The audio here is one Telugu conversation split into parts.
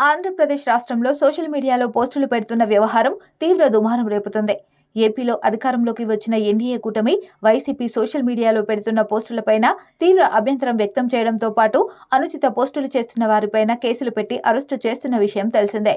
ఆంధ్రప్రదేశ్ రాష్ట్రంలో సోషల్ మీడియాలో పోస్టులు పెడుతున్న వ్యవహారం తీవ్ర దుమారం రేపుతుంది. ఏపీలో అధికారంలోకి వచ్చిన ఎన్డీఏ కూటమి వైసీపీ సోషల్ మీడియాలో పెడుతున్న పోస్టులపైన తీవ్ర అభ్యంతరం వ్యక్తం చేయడంతో పాటు అనుచిత పోస్టులు చేస్తున్న వారిపైన కేసులు పెట్టి అరెస్టు చేస్తున్న విషయం తెలిసిందే.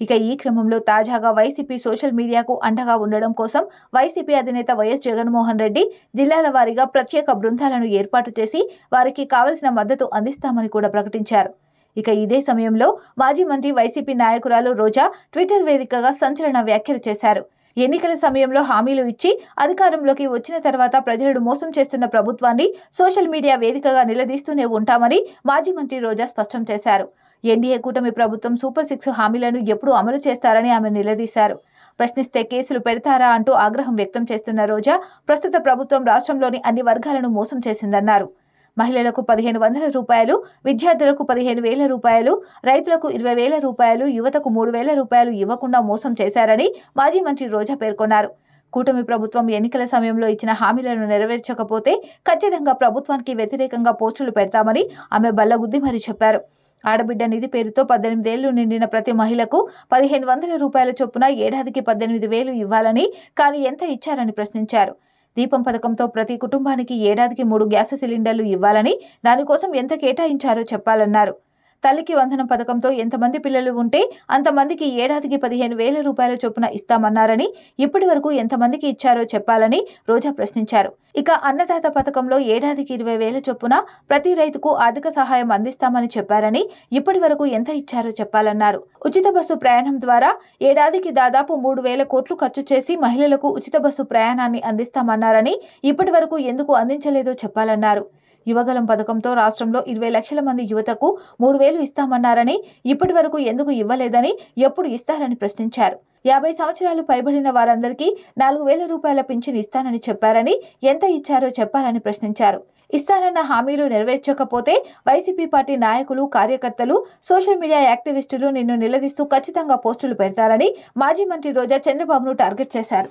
ఇక ఈ క్రమంలో తాజాగా వైసీపీ సోషల్ మీడియాకు అండగా ఉండడం కోసం వైసీపీ అధినేత వైఎస్ జగన్మోహన్ రెడ్డి జిల్లాల వారీగా ప్రత్యేక బృందాలను ఏర్పాటు చేసి వారికి కావలసిన మద్దతు అందిస్తామని కూడా ప్రకటించారు. ఇక ఇదే సమయంలో మాజీ మంత్రి వైసీపీ నాయకురాలు రోజా ట్విట్టర్ వేదికగా సంచలన వ్యాఖ్యలు చేశారు. ఎన్నికల సమయంలో హామీలు ఇచ్చి అధికారంలోకి వచ్చిన తర్వాత ప్రజలను మోసం చేస్తున్న ప్రభుత్వాన్ని సోషల్ మీడియా వేదికగా నిలదీస్తూనే ఉంటామని మాజీ మంత్రి రోజా స్పష్టం చేశారు. ఎన్డీఏ కూటమి ప్రభుత్వం సూపర్ సిక్స్ హామీలను ఎప్పుడు అమలు చేస్తారని ఆమె నిలదీశారు. ప్రశ్నిస్తే కేసులు పెడతారా అంటూ ఆగ్రహం వ్యక్తం చేస్తున్న రోజా ప్రస్తుత ప్రభుత్వం రాష్ట్రంలోని అన్ని వర్గాలను మోసం చేసిందన్నారు. మహిళలకు పదిహేను వందల రూపాయలు విద్యార్థులకు పదిహేను వేల రూపాయలు రైతులకు ఇరవై వేల రూపాయలు యువతకు మూడు వేల రూపాయలు ఇవ్వకుండా మోసం చేశారని మాజీ మంత్రి రోజా పేర్కొన్నారు. కూటమి ప్రభుత్వం ఎన్నికల సమయంలో ఇచ్చిన హామీలను నెరవేర్చకపోతే ఖచ్చితంగా ప్రభుత్వానికి వ్యతిరేకంగా పోస్టులు పెడతామని ఆమె బల్లగుద్ది మరీ చెప్పారు. ఆడబిడ్డ నిధి పేరుతో పద్దెనిమిదేళ్ళు నిండిన ప్రతి మహిళకు పదిహేను వందల రూపాయల చొప్పున ఏడాదికి పద్దెనిమిది వేలు ఇవ్వాలని కానీ ఎంత ఇచ్చారని ప్రశ్నించారు. దీపం పథకంతో ప్రతి కుటుంబానికి ఏడాదికి మూడు గ్యాస్ సిలిండర్లు ఇవ్వాలని దానికోసం ఎంత కేటాయించారో చెప్పాలన్నారు. తల్లికి వందనం పథకంతో ఎంతమంది పిల్లలు ఉంటే అంతమందికి ఏడాదికి పదిహేను వేల రూపాయల చొప్పున ఇస్తామన్నారని ఇప్పటి వరకు ఎంతమందికి ఇచ్చారో చెప్పాలని రోజా ప్రశ్నించారు. ఇక అన్నదాత పథకంలో ఏడాదికి ఇరవై వేల చొప్పున ప్రతి రైతుకు ఆర్థిక సహాయం అందిస్తామని చెప్పారని ఇప్పటి వరకు ఎంత ఇచ్చారో చెప్పాలన్నారు. ఉచిత బస్సు ప్రయాణం ద్వారా ఏడాదికి దాదాపు మూడు వేల కోట్లు ఖర్చు చేసి మహిళలకు ఉచిత బస్సు ప్రయాణాన్ని అందిస్తామన్నారని ఇప్పటి వరకు ఎందుకు అందించలేదో చెప్పాలన్నారు. యువగలం పథకంతో రాష్ట్రంలో ఇరవై లక్షల మంది యువతకు మూడు వేలు ఇస్తామన్నారని ఇప్పటి వరకు ఎందుకు ఇవ్వలేదని ఎప్పుడు ఇస్తారని ప్రశ్నించారు. యాభై సంవత్సరాలు పైబడిన వారందరికీ నాలుగు వేల రూపాయల పింఛన్ ఇస్తానని చెప్పారని ఎంత ఇచ్చారో చెప్పాలని ప్రశ్నించారు. ఇస్తానన్న హామీలు నెరవేర్చకపోతే వైసీపీ పార్టీ నాయకులు కార్యకర్తలు సోషల్ మీడియా యాక్టివిస్టులు నిన్ను నిలదీస్తూ ఖచ్చితంగా పోస్టులు పెడతారని మాజీ మంత్రి రోజా చంద్రబాబును టార్గెట్ చేశారు.